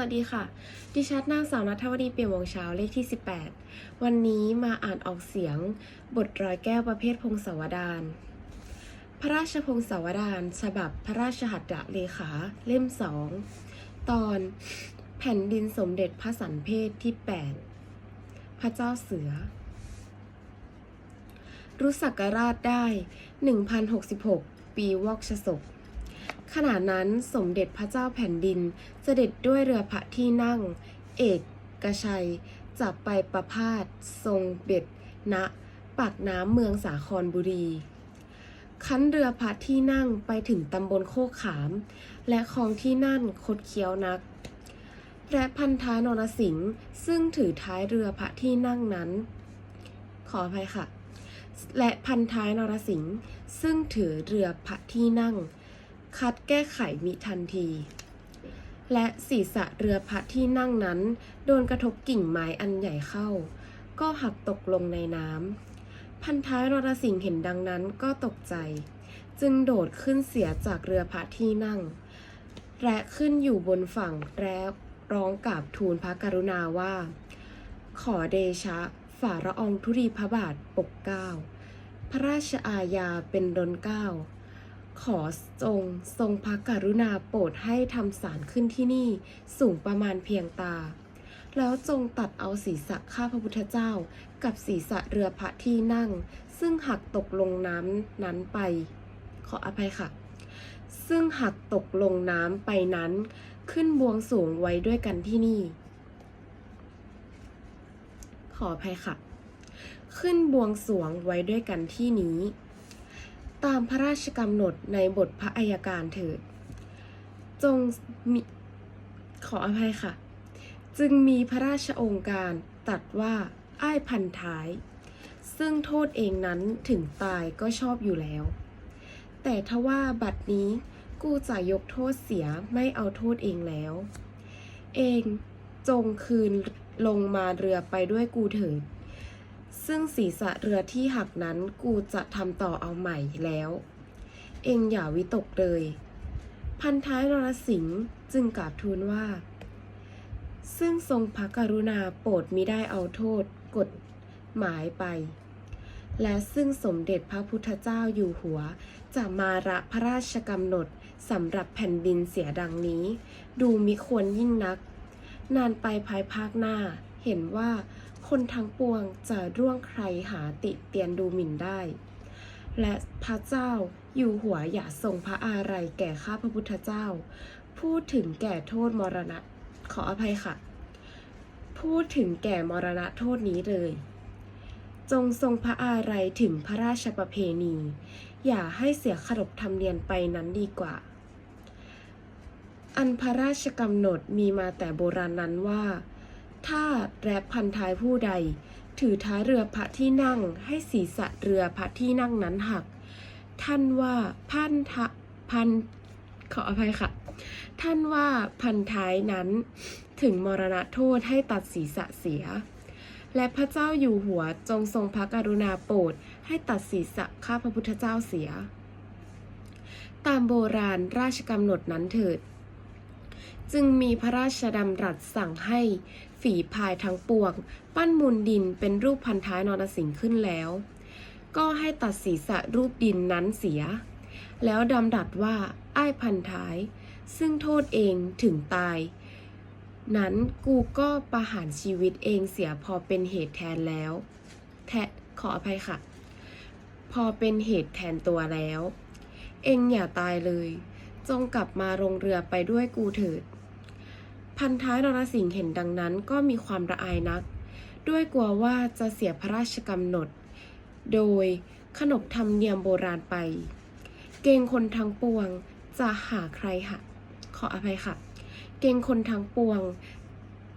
วัสดีค่ะ ดิฉันนางสาวนัทวดีเปี่ยมวงเช้าเลขที่ 18 วันนี้มาอ่านออกเสียง บทรอยแก้วประเภทพงศาวดาร พระราชพงศาวดาร ฉบับพระราชหัตถเลขา เล่มสอง ตอนแผ่นดินสมเด็จพระสันเพศที่ 8 พระเจ้าเสือ รุสักราชได้ 1066 ปีวอกชศก ขณะนั้นสมเด็จพระเจ้าแผ่นดินเสด็จด้วยเรือพระที่นั่ง เอกกชัยจะไปประพาสทรงเบ็ดณปากน้ำเมืองสาครบุรี คันเรือพระที่นั่งไปถึงตำบลโคกขาม และคลองที่นั่นคดเคี้ยวนักและพันท้ายนรสิงห์ซึ่งถือท้ายเรือพระที่นั่งนั้น ขออภัยค่ะ และพันท้ายนรสิงห์ซึ่งถือเรือพระที่นั่ง คัดแก้ไขมิทันที และศีรษะเรือพระที่นั่งนั้น โดนกระทบกิ่งไม้อันใหญ่เข้า ก็หักตกลงในน้ำพันท้ายนรสิงห์เห็นดังนั้นก็ตกใจ จึงโดดขึ้นเสียจากเรือพระที่นั่ง และขึ้นอยู่บนฝั่งแล้วร้องกราบทูลพระกรุณาว่า ขอเดชะ ฝ่าละอองธุรีพระบาทปกเก้า พระราชอาญาเป็นดนเก้า ขอทรงทรงพระกรุณาโปรดให้ทำศาลขึ้นที่นี่สูงประมาณเพียงตา แล้วจงตัดเอาศีรษะข้าพระพุทธเจ้า กับศีรษะเรือพระที่นั่ง ซึ่งหักตกลงน้ำนั้นไป ขออภัยค่ะ ซึ่งหักตกลงน้ำไปนั้น ขึ้นบวงสูงไว้ด้วยกันที่นี่ ขออภัยค่ะ ขึ้นบวงสวงไว้ด้วยกันที่นี้ ตามพระราชกำหนดในบทพระอัยการเถิด จงมีขออภัยค่ะ จึงมีพระราชองค์การตัดว่าอ้ายพันท้าย ซึ่งโทษเองนั้นถึงตายก็ชอบอยู่แล้ว แต่ทว่าบัดนี้กูจะยกโทษเสียไม่เอาโทษเองแล้ว เองจงคืนลงมาเรือไปด้วยกูเถิด ซึ่งศีรษะเรือที่หักนั้นกูจะทำต่อเอาใหม่แล้ว เองอย่าวิตกเลย พันท้ายนรสิงห์จึงกราบทูลว่า ซึ่งทรงพระกรุณาโปรดมิได้เอาโทษกฎหมายไป และซึ่งสมเด็จพระพุทธเจ้าอยู่หัว จะมาระพระราชกำหนดสำหรับแผ่นดินเสียดังนี้ ดูมิควรยิ่งนัก นานไปภายภาคหน้าเห็นว่า คนทั้งปวงจะร่วงใครหาติเตียนดูหมิ่นได้ และพระเจ้าอยู่หัวอย่าทรงพระอาลัยแก่ข้าพระพุทธเจ้า พูดถึงแก่โทษมรณะ ขออภัยค่ะ พูดถึงแก่มรณะโทษนี้เลย จงทรงพระอาลัยถึงพระราชประเพณี อย่าให้เสียขนบธรรมเนียมไปนั้นดีกว่า อันพระราชกำหนดมีมาแต่โบราณนั้นว่า ถ้าและพันท้ายผู้ใด ถือท้ายเรือพระที่นั่งให้ศีรษะเรือพระที่นั่งนั้นหัก ท่านว่าพันทะพันขออภัยค่ะ ท่านว่าพันท้ายนั้น ถึงมรณะโทษให้ตัดศีรษะเสีย และพระเจ้าอยู่หัวจงทรงพระกรุณาโปรดให้ตัดศีรษะข้าพระพุทธเจ้าเสีย ตามโบราณราชกำหนดนั้นเถิด จึงมีพระราชดำรัสสั่งให้ฝีพายทั้งปวง ปั้นมูลดินเป็นรูปพันท้ายนรสิงห์ขึ้นแล้ว ก็ให้ตัดศีรษะรูปดินนั้นเสีย แล้วดำรัสว่าอ้ายพันท้าย ซึ่งโทษเองถึงตาย นั้นกูก็ประหารชีวิตเองเสียพอเป็นเหตุแทนแล้ว แทขออภัยค่ะ พอเป็นเหตุแทนตัวแล้ว เองอย่าตายเลย จงกลับมาลงเรือไปด้วยกูเถิด พันท้ายนรสิงห์เห็นดังนั้นก็มีความระอายนัก ด้วยกลัวว่าจะเสียพระราชกำหนด โดยขนบธรรมเนียมโบราณไป เกงคนทั้งปวงจะหาใครหาขออภัยค่ะ เกงคนทั้งปวง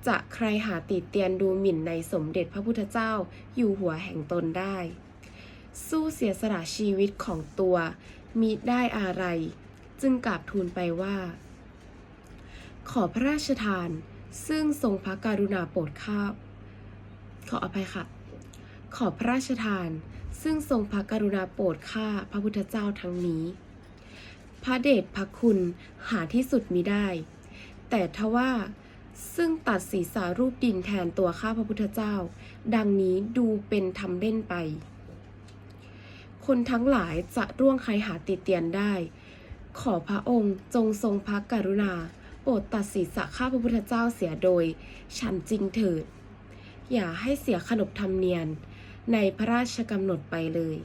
จะใครหาติดเตียนดูหมิ่นในสมเด็จพระพุทธเจ้าอยู่หัวแห่งตนได้ สู้เสียสละชีวิตของตัวมิได้อะไร จึงกราบทูลไปว่า ขอพระราชทาน ซึ่งทรงพระกรุณาโปรดข้าขออภัยค่ะ ขอพระราชทาน ซึ่งทรงพระกรุณาโปรดข้าพระพุทธเจ้าทั้งนี้ พระเดชพระคุณหาที่สุดมิได้ แต่ทว่าซึ่งตัดศีรษะรูปดินแทนตัวข้าพระพุทธเจ้า ดังนี้ดูเป็นทำเล่นไป คนทั้งหลายจะร่วงใครหาติเตียนได้ ขอพระองค์จงทรงพระกรุณา โปรดตัดศีรษะข้าพระพุทธเจ้าเสียโดย ฉันจริงเถิด อย่าให้เสียขนบธรรมเนียมในพระราชกำหนดไปเลย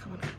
ขอบคุณค่ะ